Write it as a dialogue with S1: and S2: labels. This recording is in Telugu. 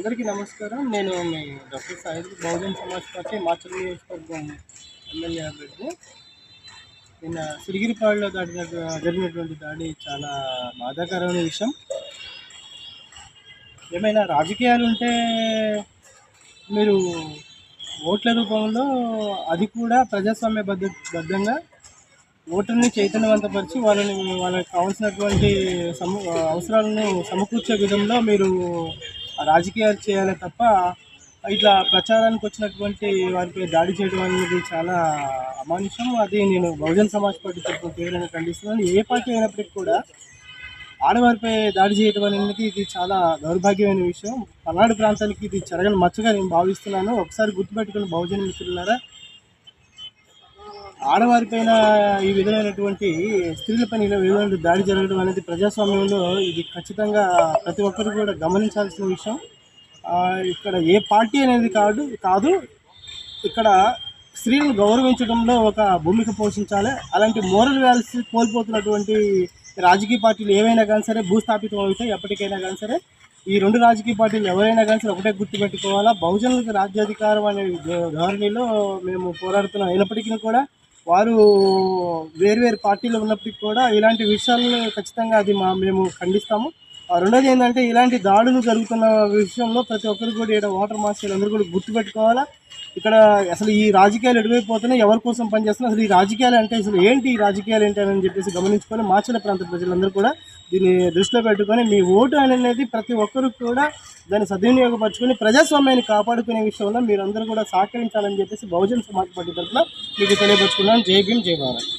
S1: అందరికీ నమస్కారం. నేను మీ డాక్టర్ సాయి బహుజన్ సమాజ్ పార్టీ మాచల్ నియోజకవర్గం ఎమ్మెల్యే అభ్యర్థి. నిన్న సిరిగిరిపాడులో దాడిన జరిగినటువంటి దాడి చాలా బాధాకరమైన విషయం. ఏమైనా రాజకీయాలు ఉంటే మీరు ఓట్ల రూపంలో అది కూడా ప్రజాస్వామ్య బద్ద బద్ధంగా ఓటర్ని చైతన్యవంతపరిచి వాళ్ళని వాళ్ళకి కావాల్సినటువంటి సమ అవసరాలను సమకూర్చే విధంలో మీరు రాజకీయాలు చేయాలి తప్ప ఇట్లా ప్రచారానికి వచ్చినటువంటి వారిపై దాడి చేయడం అనేది చాలా అమానుషం. అది నేను బహుజన్ సమాజ్ పార్టీ తరఫున తీవ్రంగా ఖండిస్తున్నాను. ఏ పార్టీ అయినప్పటికీ కూడా ఆడవారిపై దాడి చేయడం అనేది ఇది చాలా దౌర్భాగ్యమైన విషయం. పల్నాడు ప్రాంతానికి ఇది జరగని మచ్చగా నేను భావిస్తున్నాను. ఒకసారి గుర్తుపెట్టుకుని బహుజన మిత్రులారా. ఆడవారిపైన ఈ విధమైనటువంటి స్త్రీలపైన ఇలా విధమైన దాడి జరగడం అనేది ప్రజాస్వామ్యంలో ఇది ఖచ్చితంగా ప్రతి ఒక్కరు కూడా గమనించాల్సిన విషయం. ఇక్కడ ఏ పార్టీ అనేది కాదు కాదు ఇక్కడ స్త్రీలను గౌరవించడంలో ఒక భూమిక పోషించాలి. అలాంటి మోరల్ వ్యాల్స్ కోల్పోతున్నటువంటి రాజకీయ పార్టీలు ఏవైనా కానీ సరే భూస్థాపితం అవుతాయి ఎప్పటికైనా కానీ సరే. ఈ రెండు రాజకీయ పార్టీలు ఎవరైనా కానీ సరే ఒకటే గుర్తుపెట్టుకోవాలా? బహుజనులకు రాజ్యాధికారం అనే ధోరణిలో మేము పోరాడుతున్నాం. అయినప్పటికీ కూడా వారు వేరు వేరు పార్టీలు ఉన్నప్పటికీ కూడా ఇలాంటి విషయాలను ఖచ్చితంగా అది మా మేము ఖండిస్తాము. రెండోది ఏంటంటే ఇలాంటి దాడులు జరుగుతున్న విషయంలో ప్రతి ఒక్కరు కూడా ఇక్కడ వాటర్ మాస్టర్లు అందరూ కూడా గుర్తుపెట్టుకోవాలా. ఇక్కడ అసలు ఈ రాజకీయాలు ఎటువైపోతున్నాయి ఎవరి కోసం పనిచేస్తున్నాయి అసలు ఈ రాజకీయాలు అంటే అసలు ఏంటి ఈ రాజకీయాలు ఏంటి అని చెప్పేసి గమనించుకొని మాచల ప్రాంత ప్రజలందరూ కూడా దీన్ని దృష్టిలో పెట్టుకొని మీ ఓటు అనేది ప్రతి ఒక్కరు కూడా దాన్ని సద్వినియోగపరచుకొని ప్రజాస్వామ్యాన్ని కాపాడుకునే విషయంలో మీరందరూ కూడా సహకరించాలని చెప్పేసి బహుజన సమాజ్ పార్టీ తరఫున మీకు తెలియపరుచుకున్నాను. జై భీమ్ జై భారత్.